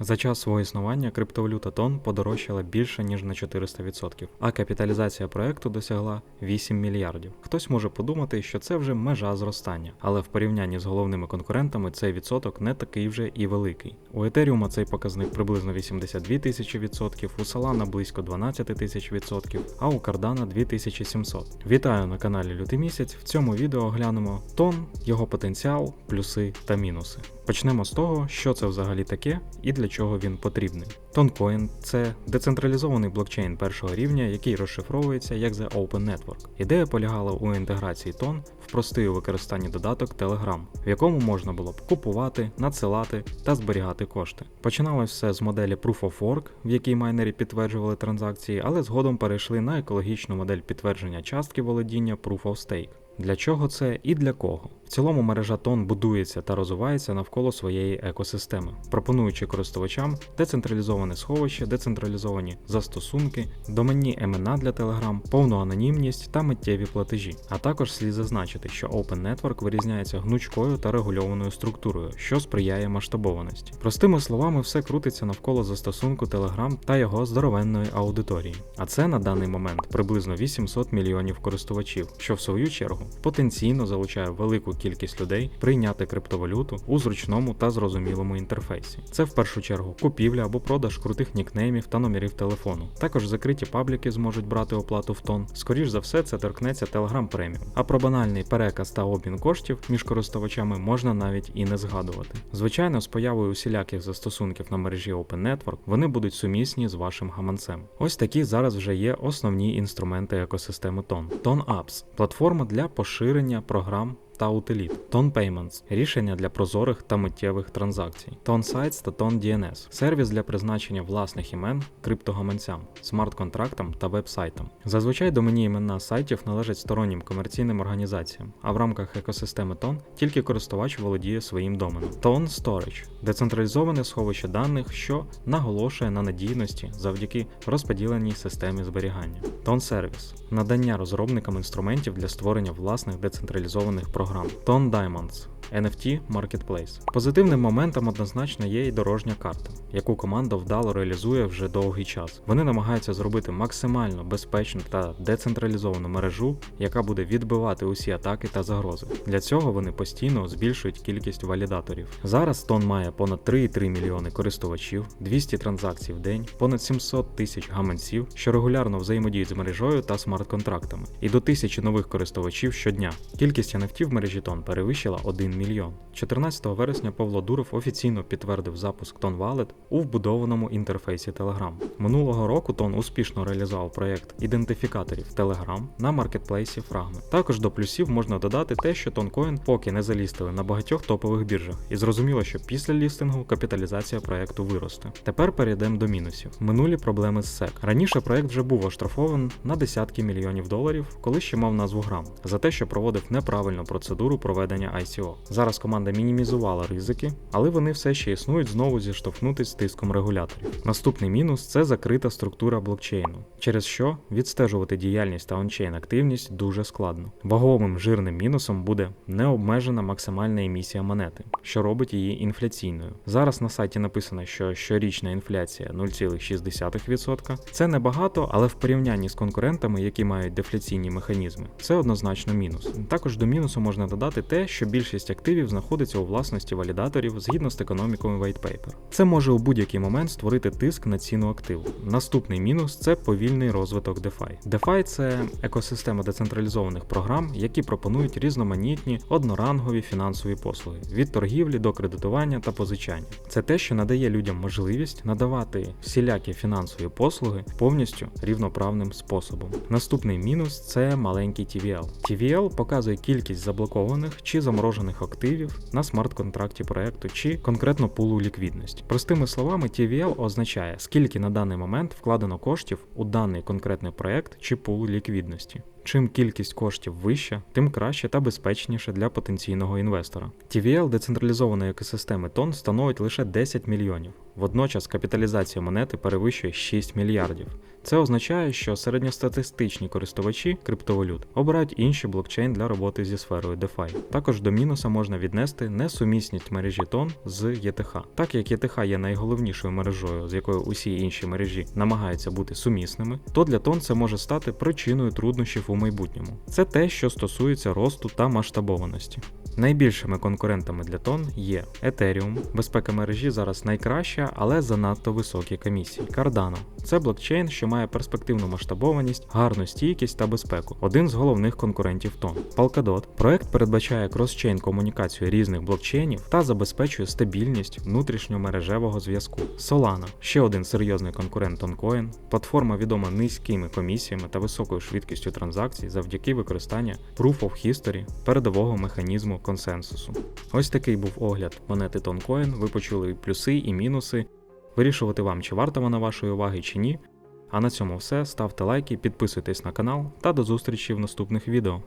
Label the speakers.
Speaker 1: За час свого існування криптовалюта Тон подорожчала більше ніж на 400%, а капіталізація проекту досягла 8 мільярдів. Хтось може подумати, що це вже межа зростання, але в порівнянні з головними конкурентами цей відсоток не такий вже і великий. У Етеріума цей показник приблизно 82 тисячі відсотків, у Solana близько 12 тисяч відсотків, а у Cardano 2700. Вітаю на каналі Лютий місяць. В цьому відео оглянемо тон, його потенціал, плюси та мінуси. Почнемо з того, що це взагалі таке і для чого він потрібний. Тонкоін це децентралізований блокчейн першого рівня, який розшифровується як The Open Network. Ідея полягала у інтеграції тон в простий у використанні додаток Telegram, в якому можна було б купувати, надсилати та зберігати кошти. Починалось все з моделі Proof of Work, в якій майнери підтверджували транзакції, але згодом перейшли на екологічну модель підтвердження частки володіння Proof of Stake. Для чого це і для кого? В цілому мережа тон будується та розвивається навколо своєї екосистеми, пропонуючи користувачам децентралізоване сховище, децентралізовані застосунки, доменні імена для Telegram, повну анонімність та миттєві платежі. А також слід зазначити, що Open Network вирізняється гнучкою та регульованою структурою, що сприяє масштабованості. Простими словами, все крутиться навколо застосунку Telegram та його здоровенної аудиторії. А це на даний момент приблизно 800 мільйонів користувачів, що в свою чергу потенційно залучає велику кількість людей прийняти криптовалюту у зручному та зрозумілому інтерфейсі. Це в першу чергу купівля або продаж крутих нікнеймів та номерів телефону. Також закриті пабліки зможуть брати оплату в тон. Скоріш за все, це торкнеться Telegram Premium. А про банальний переказ та обмін коштів між користувачами можна навіть і не згадувати. Звичайно, з появою усіляких застосунків на мережі Open Network вони будуть сумісні з вашим гаманцем. Ось такі зараз вже є основні інструменти екосистеми Тон. Тон Apps – платформа для поширення програм та утиліт, Tone Payments – рішення для прозорих та миттєвих транзакцій, Tone Sites та Tone DNS – сервіс для призначення власних імен криптогаманцям, смарт-контрактам та веб-сайтам. Зазвичай домені імена сайтів належать стороннім комерційним організаціям, а в рамках екосистеми Tone тільки користувач володіє своїм доменом. Tone Storage – децентралізоване сховище даних, що наголошує на надійності завдяки розподіленій системі зберігання. Тон-сервіс – надання розробникам інструментів для створення власних децентралізованих програм. Тон Diamonds NFT Marketplace. Позитивним моментом однозначно є і дорожня карта, яку команда вдало реалізує вже довгий час. Вони намагаються зробити максимально безпечну та децентралізовану мережу, яка буде відбивати усі атаки та загрози. Для цього вони постійно збільшують кількість валідаторів. Зараз Тон має понад 3,3 мільйони користувачів, 200 транзакцій в день, понад 700 тисяч гаманців, що регулярно взаємодіють з мережою та смарт-контрактами, і до тисячі нових користувачів щодня. Кількість NFT в мережі Тон перевищила 1 мільйон. 14 вересня Павло Дуров офіційно підтвердив запуск Тон Wallet у вбудованому інтерфейсі Telegram. Минулого року Тон успішно реалізував проєкт ідентифікаторів Telegram на маркетплейсі Fragment. Також до плюсів можна додати те, що Тонкоін поки не залістили на багатьох топових біржах, і зрозуміло, що після лістингу капіталізація проєкту виросте. Тепер перейдемо до мінусів. Минулі проблеми з SEC. Раніше проєкт вже був оштрафований на десятки мільйонів доларів, коли ще мав назву грам, за те, що проводив неправильну процедуру проведення ICO. Зараз команда мінімізувала ризики, але вони все ще існують знову зіштовхнутись з тиском регуляторів. Наступний мінус це закрита структура блокчейну, через що відстежувати діяльність та ончейн активність дуже складно. Ваговим жирним мінусом буде необмежена максимальна емісія монети, що робить її інфляційною. Зараз на сайті написано, що щорічна інфляція 0,6%. Це небагато, але в порівнянні з конкурентами, які мають дефляційні механізми, це однозначно мінус. Також до мінусу можна додати те, що більшість активів знаходиться у власності валідаторів згідно з економікою White Paper. Це може у будь-який момент створити тиск на ціну активу. Наступний мінус це повільний розвиток DeFi. DeFi – це екосистема децентралізованих програм, які пропонують різноманітні однорангові фінансові послуги від торгівлі до кредитування та позичання. Це те, що надає людям можливість надавати всілякі фінансові послуги повністю рівноправним способом. Наступний мінус це маленький TVL. TVL показує кількість заблокованих чи заморожених активів на смарт-контракті проекту чи конкретно пулу ліквідності. Простими словами, TVL означає, скільки на даний момент вкладено коштів у даний конкретний проект чи пул ліквідності. Чим кількість коштів вища, тим краще та безпечніше для потенційного інвестора. TVL децентралізованої екосистеми тон становить лише 10 мільйонів. Водночас капіталізація монети перевищує 6 мільярдів. Це означає, що середньостатистичні користувачі криптовалют обирають інший блокчейн для роботи зі сферою DeFi. Також до мінуса можна віднести несумісність мережі тон з ETH. Так як ETH є найголовнішою мережою, з якою усі інші мережі намагаються бути сумісними, то для тон це може стати причиною труднощів у майбутньому. Це те, що стосується росту та масштабованості. Найбільшими конкурентами для тон є Ethereum, безпека мережі зараз найкраща, але занадто високі комісії. Cardano – це блокчейн, що має перспективну масштабованість, гарну стійкість та безпеку. Один з головних конкурентів тон. Polkadot – проект передбачає кросчейн комунікацію різних блокчейнів та забезпечує стабільність внутрішньомережевого зв'язку. Solana – ще один серйозний конкурент Toncoin. Платформа відома низькими комісіями та високою швидкістю транзакцій завдяки використанню Proof of History передового механізму консенсусу. Ось такий був огляд монети Тонкоін. Ви почули плюси і мінуси. Вирішувати вам, чи варта вона вашої уваги, чи ні. А на цьому все. Ставте лайки, підписуйтесь на канал та до зустрічі в наступних відео.